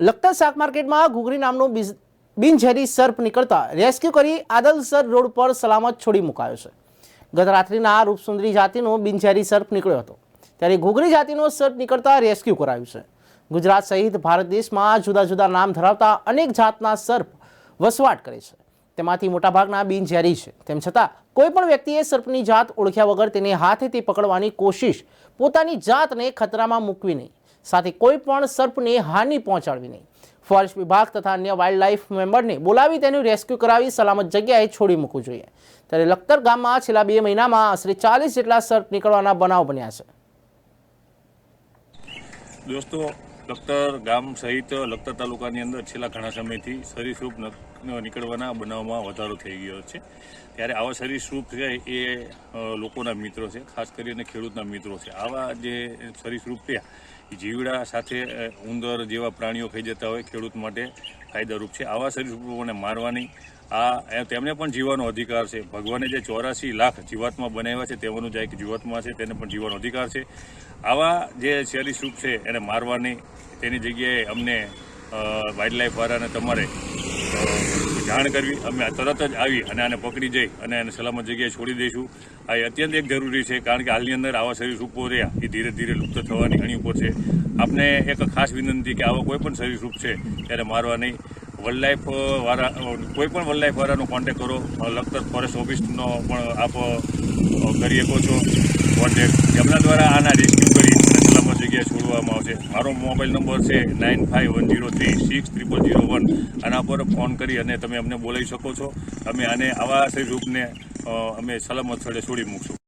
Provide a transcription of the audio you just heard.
લખતર શાક માર્કેટમાં ઘૂઘરી નામનો બિનઝેરી સર્પ નીકળતા રેસ્ક્યુ કરી આદલસર રોડ પર સલામત છોડી મુકાયો છે. ગત રાત્રિના રૂપસુંદરી જાતિનો બિનઝેરી સર્પ નીકળ્યો હતો. ત્યારે ઘૂઘરી જાતિનો સર્પ નીકળતા રેસ્ક્યુ કરાયું છે. ગુજરાત સહિત ભારત દેશમાં જુદા જુદા નામ ધરાવતા અનેક જાતના સર્પ વસવાટ કરે છે. તેમાંથી મોટાભાગના બિનઝેરી છે. તેમ છતાં કોઈ પણ વ્યક્તિએ સર્પની જાત ઓળખ્યા વગર તેને હાથેથી પકડવાની કોશિશ પોતાની જાતને ખતરામાં મૂકવી નહીં. સાથે કોઈ પણ સર્પને હાનિ પહોંચાડવી નહીં. ફોરેસ્ટ વિભાગ તથા અન્ય વાઇલ્ડ લાઇફ મેમ્બરને બોલાવી તેનું રેસ્ક્યુ કરાવી સલામત જગ્યાએ છોડી મૂકવું જોઈએ. ત્યારે લખતર ગામમાં છેલ્લા બે મહિનામાં આશરે ચાલીસ જેટલા સર્પ નીકળવાના બનાવ બન્યા છે. દોસ્તો લખતર ગામ સહિત લખતર તાલુકાની અંદર છેલ્લા ઘણા સમયથી સરીસૃપ નીકળવાના બનાવમાં વધારો થઈ ગયો છે. ત્યારે આવા સરીસૃપ છે એ લોકોના મિત્રો છે, ખાસ કરીને ખેડૂતના મિત્રો છે. આવા જે સરીસૃપ છે જીવડા સાથે ઉંદર જેવા પ્રાણીઓ ખાઈ જતા હોય ખેડૂત માટે ફાયદારૂપ છે. આવા સરીસૃપોને મારવાની આ તેમને પણ જીવવાનો અધિકાર છે. ભગવાને જે ચોરાસી લાખ જીવાત્મા બનાવ્યા છે, તેમાંનું જે એક જીવાત્મા છે, તેને પણ જીવવાનો અધિકાર છે. આવા જે સરીસૃપ છે, એને મારવાની તેની જગ્યાએ અમને વાઇલ્ડ લાઈફ વાળાને તમારે જાણ કરવી. અમે તરત જ આવી અને આને પકડી જઈ અને એને સલામત જગ્યાએ છોડી દઈશું. આ અત્યંત એક જરૂરી છે, કારણ કે હાલની અંદર આવા શરીર સરીસૃપો રહ્યા, એ ધીરે ધીરે લુપ્ત થવાની ઘણી ઉપર છે. આપને એક ખાસ વિનંતી કે આવા કોઈ પણ સરીસૃપ છે ત્યારે મારવા નહીં. વર્લ્ડ લાઈફ વાળા કોઈ પણ વર્લ્ડ લાઈફ વાળાનો કોન્ટેક કરો લખતર ફોરેસ્ટ ઓફિસનો પણ આપ કરી શકો છો. કોન્ટેક એમના દ્વારા આના રેસ્ક્યુ કરી સલામત જગ્યાએ છોડવામાં આવશે. મારો મોબાઈલ નંબર છે nine five one zero three six triple zero one. આના પર ફોન કરી અને તમે અમને બોલાવી શકો છો. અમે આને આવા રૂપને અમે સલામત સ્થળે છોડી મૂકશું.